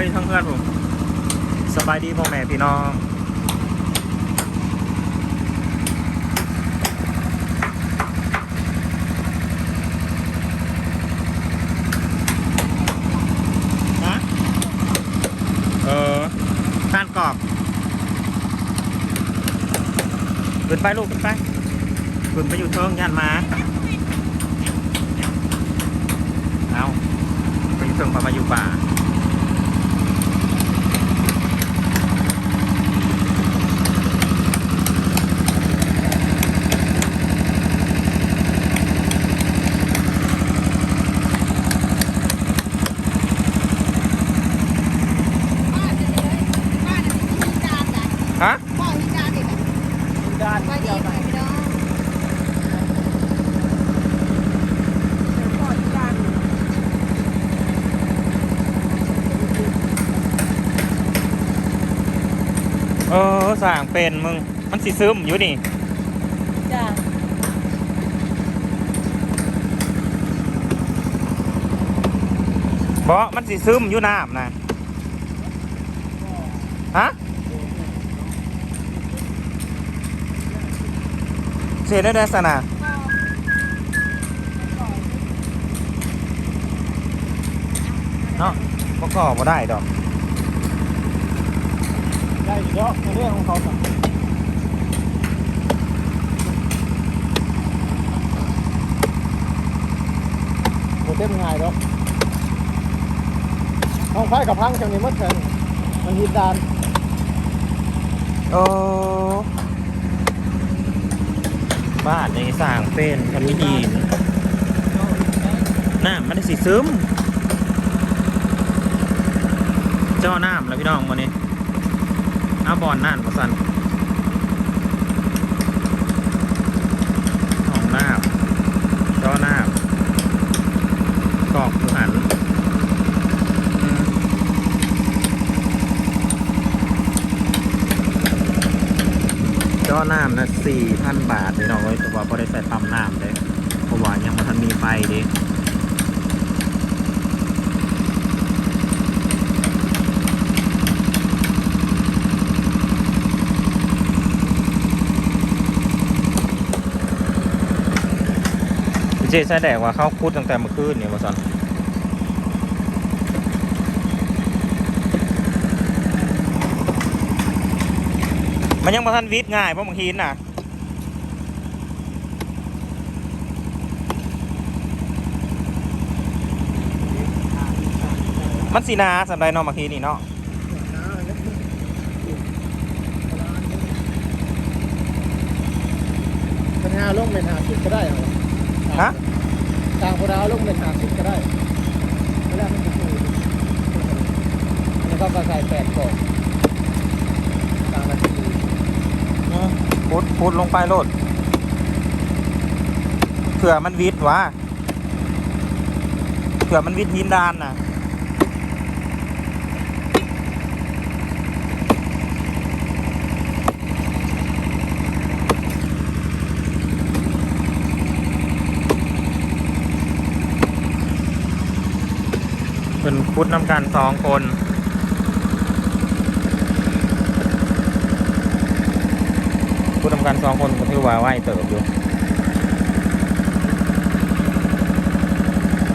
ไปทางเพื่อนผมสบายดีพ่อแม่พี่น้องฮะเออการกรอบขึ้นไปลูกขึ้นไปขึ้นไปอยู่เทิงยันมาเอาไปอยู่เทิงพามาอยู่ป่าจะเลยป้าจะมีจานจ้ะ ฮะพ่อมีจานเด็กอะด้านไว้ดีเดียวไปกันพี่น้องพ่อที่ด้านเออสั่งเป็นมึง มันสิซึมอยู่นี่ จ้าเพราะมันสิซึมอยู่น้ำนะฮะ เสียได้ได้สนะเนาะก็ก่อบ่ได้ดอก ได้เยอะในเรื่องของเขาสักโหเต็มง่ายแล้วห้องไฟกับพังจังนี้มัดแข็งมันหินดานโอ้ บ้านในสร้างเป็นทำมิดีนน้ำมันได้สีซึม เจ้าน้ำแล้วพี่น้องวันนี้เอาบอลนั่นมาสันของน้ำเจ้าน้ำกอกอยู่หันอืม เจ้าน้ำนะสี่พันบาทพี่น้องเอ้ยแต่ว่าพอได้ใส่ปั๊มน้ำเลยเพราะว่ายังม่ทันมีไฟดิเจ๊แสดงว่าเขาคุดตั้งแต่เมื่อคืนเนี่ยมาสัน มันยังมาทันวิทย์ง่ายเพราะบางทีน่ะมันสีนาสำหรับน้องบางทีนี่เนาะปัญหาลงเป็นหาสิบก็ได้เหรอฮะต่างคนเอาลงเป็นหาสิบก็ได้ไม่ได้มันจะถูกแล้วก็ใส่แปดกล่องต่างละสี่ พุดพุดลงไปโลดเผื่อมันวิทย์วะเผื่อมันวิทย์หินดานน่ะเป็นพุดนำกันสองคน ผู้ทำ การสองคนก็ถือว่าไหวเติบอยู่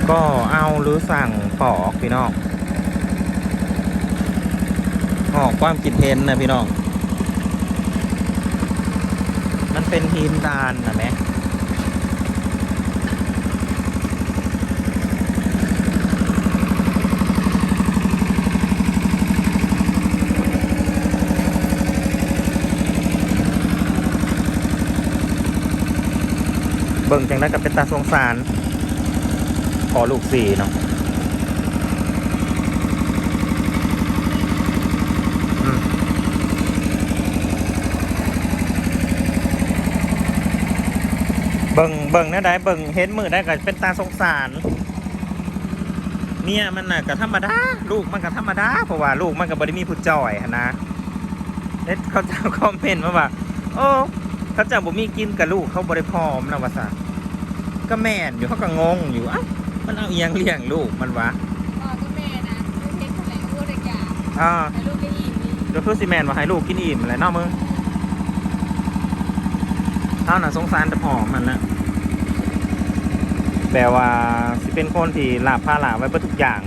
ก็เอาหรือสั่งปอกพี่น้องออกความคิดเห็นนะพี่น้อง มันเป็นหินดานนะแม่ บิ่งจังได้กับเป็นตาสงสารขอลูกสี่เนาะเบิ่งเบิ่งนะได้เบิ่งเห็นมือได้ก็เป็นตาสงสารเมียมันน่ะก็ธรรมดาลูกมันก็ธรรมดาเพราะว่าลูกมันก็บ่ได้มีผู้จ่อยหั้นนะเน็ตเขาจะคอมเมนต์มาว่าโอ้ เขาเจะบ่มีกินกับลูกเขาบ่ได้พร้อมนะว่าซะก็ก็แม่นอยู่เขาก็งงอยู่เอ้ามันเอาเอียงเลี้ยงลูกมันวะพ่อก็แม่นะลูกเฮ็ดแถลงลูกเด็กยาอ่าแต่ลูกได้อิ่มนี่เดี๋ยวคือซีแมนว่าให้ลูกกินอิ่มอะไรเนาะมึงเอาน่ะสงสารแต่พ่อมันละแปลว่าสิเป็นคนที่ลาบผ้าลาไว้เบิดทุกอย่าง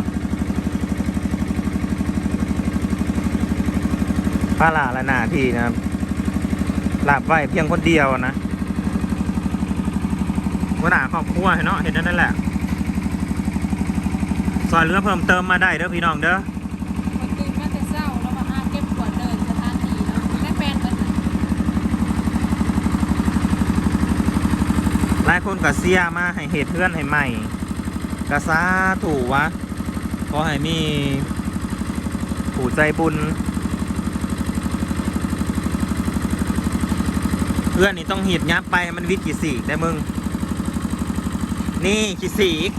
ผ้าลาและหน้าที่นะครับ ลาบไว้เพียงคนเดียวนะว่าด่าครอบครัวให้เนาะเห็นนั่นแหละซอยเรือเพิ่มเติมมาได้เด้อพี่น้องเด้อคนตื่นมาแต่เช้าแล้วมาหาเก็บขวดเดินสถานที่เนาะได้แฟนเบิดน่ะหลายคนก็เสียมาให้เหตุเพื่อนให้ใหม่กะซาถูกวะขอให้มีผู้ใจบุญ เพื่อนนี่ต้องหีดยับไปให้มันวิทย์กี่สีกได้มึง นี่กี่สีก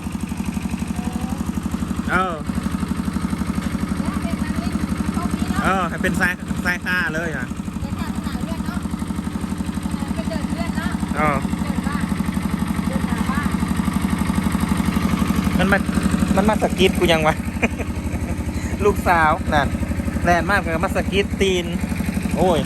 เออแล้วเป็นนางเล่นเขามีเอเนาะอให้เป็นสายสายค่าเลยนะเป็นทางหาเลือดเนาะเป็นเดินเลือดเนาะเออเดินบ้านเดินหาบ้านมันมามันมาสะกิดกูยังวะ ลูกสาวนั่นแลนมากเลยมาสะกิดตีน โอ้ย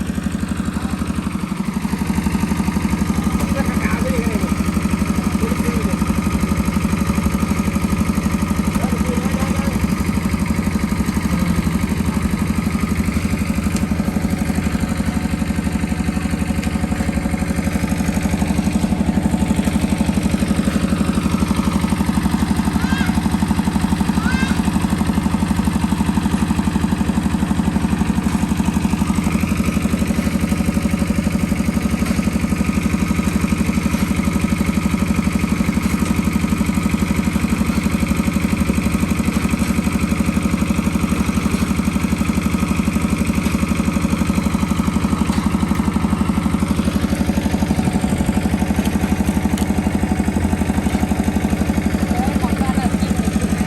ของบ้านเรากินอยู่ที่ไหน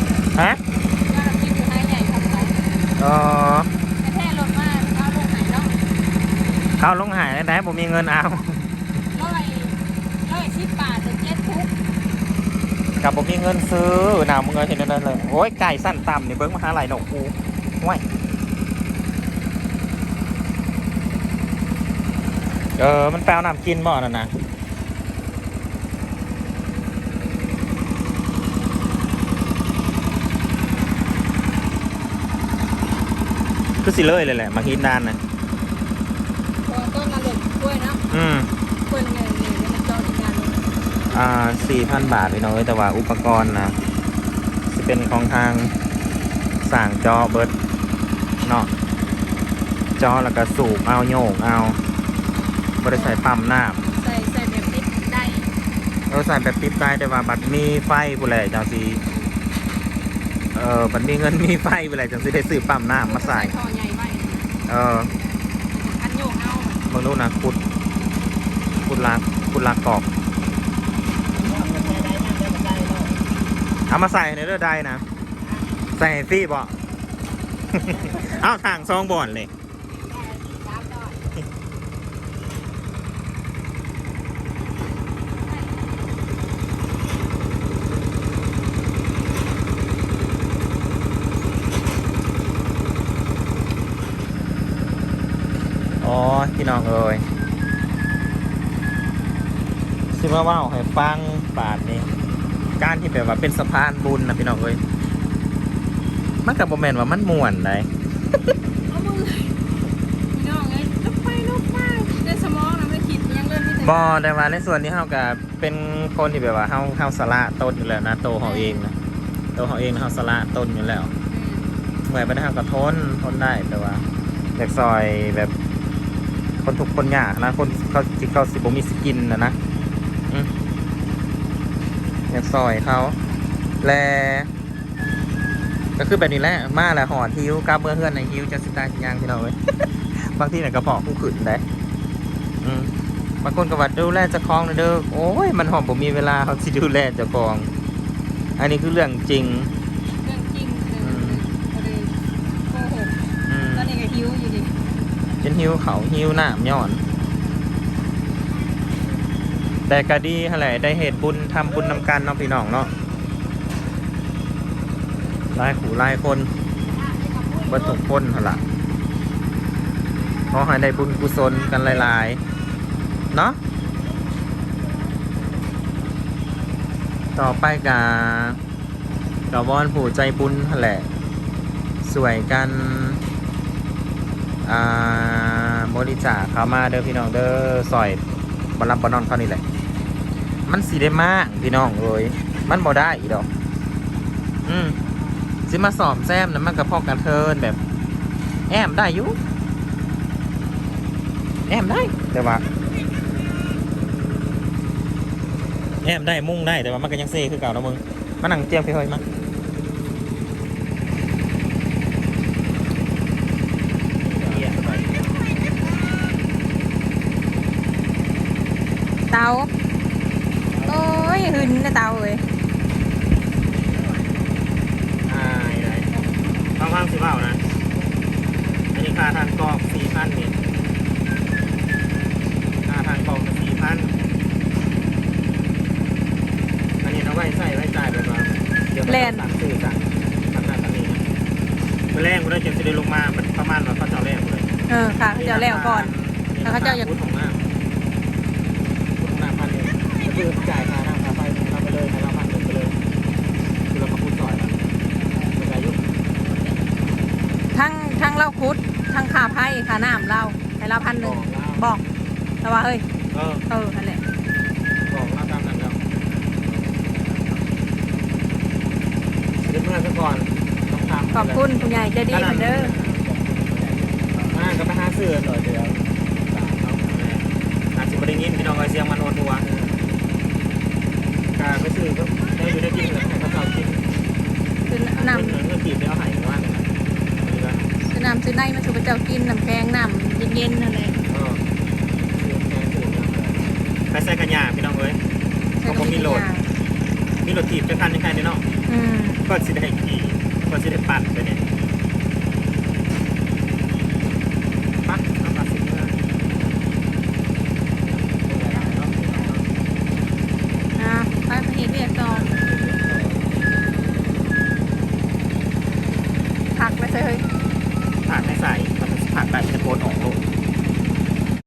ฮะ บ้านเรากินอยู่ไหนใหญ่ครับไป อ๋อ แค่รถมาเอาลงไหนเนาะ เขาลงหายได้ได้ผมมีเงินเอาร้อยร้อยสิบบาทถึงเจ็ดทุกกับผมมีเงินซื้อหนาวมึงเงินเห็นนั่นเลยโอ้ยไก่สั้นต่ำนี่เบิ้งมาหาไหลหนกกูว้ายเออ มันแปลวน้ำกินบ่อนั่นนะก็สิเลยเลยแหละ มาฮิตนานนะ พอต้นมาเลยกล้วยเนาะ อืมกล้วยเงินเนี่ยมันจอดการเลยอ่าสี่พันบาทพี่น้องเอ้ยแต่ว่าอุปกรณ์นะจะเป็นของทางสั่งจอเบิร์ดเนาะจอแล้วก็สูบเอาโยกเอาบริใส่ปั๊มน้ใส่ใส่แบบนี้ได้ำเราใส่แบบติดได้แต่ว่าบัตรมีไฟผู้ใดจังสีเออบัตรมีเงินมีไฟผู้ใดจังสีได้ซื้อปั๊มน้ำมาใส่ ท่อใหญ่ไว้เอออันโยกเอาเบางนู่นนะขุด ขุดลากขุดลากกอกเอามาใส่ในเรือใดนะ ใส่ฟรีบ่เอาทางซองบ่อนเลยสามดอกอ๋อพี่น้องเอ้ย ซิมาเว่าให้ฟังบาทนี้ การที่แบบว่าเป็นสะพานบุญนะพี่น้องเอ้ยมันกับโมเมนว่ามันม่วนได้เอามือพี่น้องเอ้ยลุกไปลุกมาในสมองนะไม่คิดยังเล่นไม่ถึงบอแต่ว่าในส่วนที่เฮากับเป็นคนที่แบบว่าเฮาเฮาสละต้นอยู่แล้วนะโตวเฮาเองนะโตวเฮาเองเฮาสละต้นอยู่แล้วเมื่อยไปได้เฮาก็ทนทนได้แต่ว่าอยากซอยแบบคนทุกข์คนยากนะคนเขาที่เขาสิบ่มีสกินนะนะ อืมอยากซอยเขา แล ก็คือแบบนี้แหละ มาแล้วหอดหิวกลับเมื่อเฮือนในหิวจะสิตายสิยางพี่น้องเว้ยบางทีน่ะกระเพาะผู้ขึ้นได้อืมบางคนก็ว่าดูแลเจ้าของนะเด้อโอ้ย มันหอมผมมีเวลาเขาสิดูแลเจ้าของ อันนี้คือเรื่องจริงเรื่องจริงเลยก็เลยโกหกอืมตอนนี้ก็หิวอยู่ดิจนหิวเขาหิวหน้าย้อน แต่ก็ดีอะไหร่ได้เหตุบุญทำบุญนำกันเนาะพี่น้องเนาะลายขู่ลายคนบิดทุกคนหั่นล่ะขอให้ได้บุญกุศลกันหลายๆ เนาะต่อไปกากวอนผู้ใจบุญแหละ สวยกันบริจาคเข้ามาเด้อพี่น้องเด้อซอยบอลลับบอลนอนเขานี่แหละ มันสีได้มากพี่น้องเลยมันบ่ได้อีดอก อืมสิมาสอบแซมนะมันกับพ่อกันเทินแบบ แอมได้อยู่แอมได้แต่ว่าแอมได้มุ่งได้แต่ว่ามันก็ยังเซ่คือเก่านะมึงมันนั่งเจียมพี่เฮ้ยมา เตาโอ้ยหึนนะเตาเอ้ย อ่าอะไรฟังฟังสิเปล่านะ อันนี้ค่าทางกรอกสี่พันนี่ค่าทางกรอกสี่พันอันนี้เอาไว้ใส่ไว้จ่ายแบบว่าเดี๋ยวมันสั่งซื้อสั่งทำหน้าทำนี้นะไปแรงกูได้เจ็บจะได้ลงมามันประมาณว่าเขาจะเอาแรงกูเลยเออค่ะเขาจะเอาแล้วก่อนแล้วเขาจะเอาอย่างพูดของหน้าพูดของหน้าพันหนึ่งก็คือจ่ายค่าน้ำค่าไฟเราไปเลยให้เราพันหนึ่งไปเลยคือเราก็พูดต่อยนะมันจะอายุ ทั้งทั้งเหล้าคุดทั้ งขาไพ่ขาน้ำเหล้าให้เราพันหนึ่งบอกแต่ว่าเฮ้ยเออเออนั่นแหละบอกเราตามนั้นแล้วเดี๋ยวเมื่อซะก่อนต้องทำขอบคุณคุณใหญ่ใจดีเหมือนเดิมมาก็ไปหาซื้อหน่อยเดียวสามเนาะอาจจะไม่ได้ยินพี่น้องเอาเสียงมันโอนหัวการไปซื้อก็ได้อยู่ได้กินเลยให้เขาเจ้ากินซื้อนน้ำำเงินก็กีบได้เอาหายว่าเลยนะนี่ก็ ซื้อน้ำซื้อในมาสู่พระเจ้ากินน้ำแกงน้ำเย็นๆนั่นแหละเออซื้อแค่ซื้อเนี่ยไปใส่กันยาพี่น้องเอ้ยเขาบอกมีโหลด มีรถถีบจะคันยังไงเนี่ยเนาะอืมก็สิได้ขี่ก็สิได้ปั่นไปเนี่ย